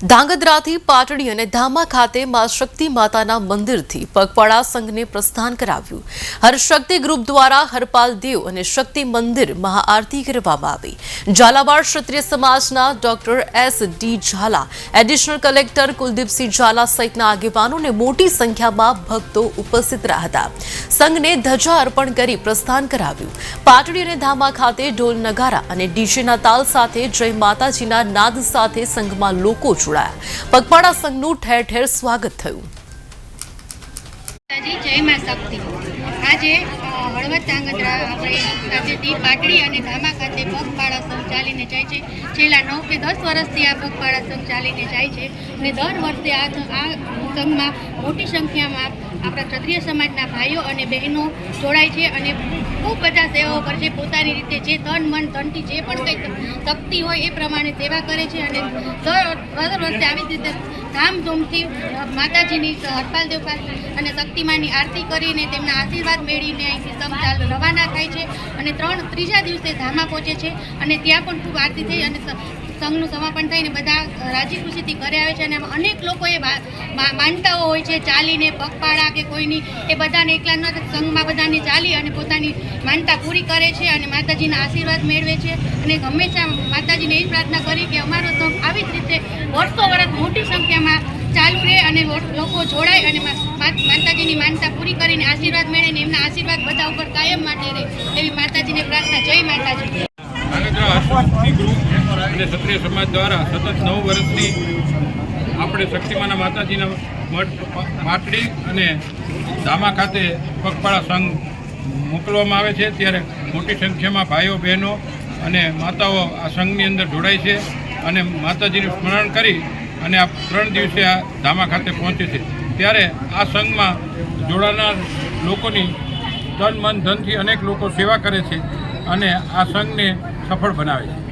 ધાંગધ્રાથી પાટડી અને ધામા ખાતે મા શક્તિ માતાના મંદિરથી પગપાળા સંઘને પ્રસ્થાન કરાવ્યું. હરશક્તિ ગ્રુપ દ્વારા હરપાલ દેવ અને શક્તિ મંદિર મહાઆરતી કરવામાં આવી. ઝાલાવાડ ક્ષત્રિય સમાજના doctor S D Zala, additional collector Kuldeepsinh Zala સહિતના આગેવાનોને મોટી સંખ્યામાં ભક્તો ઉપસ્થિત રહ્યા હતા. સંઘને ધજા અર્પણ કરી પ્રસ્થાન કરાવ્યું. પાટડી અને ધામા ખાતે ઢોલ નગારા અને ડીજેના તાલ સાથે જય માતાજીના નાદ સાથે સંઘમાં લોકો જોડાયા. પગપાળા સંઘનું ઠેર ઠેર સ્વાગત થયું. આજે હળવદ ધાંગધ્રા આપણે ખાતેથી પાટડી અને ધામા ખાતે પગપાળા સંઘ ચાલીને જાય છે. છેલ્લા નવ કે દસ વર્ષથી આ પગપાળા સંઘ ચાલીને જાય છે. અને દર વર્ષે આ આ સંઘમાં મોટી સંખ્યામાં આપણા ક્ષત્રિય સમાજના ભાઈઓ અને બહેનો જોડાય છે અને ખૂબ બધા સેવાઓ કરે છે. પોતાની રીતે જે તન, મન, ધનથી જે પણ કંઈ શક્તિ હોય એ પ્રમાણે સેવા કરે છે અને દર વર્ષે આવી જ રીતે ધામધૂમથી માતાજીની હરપાલ દેવપાલ અને શક્તિમાની આરતી કરીને તેમના આશીર્વાદ મેળવીને અહીંથી સમચાલ રવાના થાય છે અને ત્રણ ત્રીજા દિવસે ધામા પહોંચે છે અને ત્યાં પણ ખૂબ આરતી થઈ અને સંઘનું સમાપન થઈને બધા રાજી ખુશીથી ઘરે આવે છે અને અનેક લોકોએ માનતાઓ હોય છે, ચાલીને પગપાળા કે કોઈની, એ બધાને એકલા ન સંઘમાં બધાને ચાલી અને પોતાની માનતા પૂરી કરે છે અને માતાજીના આશીર્વાદ મેળવે છે અને હંમેશા માતાજીને એ પ્રાર્થના કરી કે અમારો સંઘ આવી જ રીતે વર્ષો વર્ષ મોટી સંખ્યામાં ચાલુ રહે અને લોકો જોડાય અને માતાજીની માનતા પૂરી કરીને આશીર્વાદ મેળવે ને એમના આશીર્વાદ બધા ઉપર કાયમ માટે રહે. એવી માતાજીને પ્રાર્થના. જય માતાજી. અને ક્ષત્રિય સમાજ દ્વારા સતત નવ વર્ષથી આપણે શક્તિમાના માતાજીના મઠ માટડી અને ધામા ખાતે પગપાળા સંઘ મોકલવામાં આવે છે. ત્યારે મોટી સંખ્યામાં ભાઈઓ બહેનો અને માતાઓ આ સંઘની અંદર જોડાય છે. અને માતાજીનું સ્મરણ કરી અને આ ત્રણ દિવસે આ ધામા ખાતે પહોંચે છે. ત્યારે આ સંઘમાં જોડાનાર લોકોની તન, મન, ધનથી અનેક લોકો સેવા કરે છે અને આ સંઘને સફળ બનાવે છે.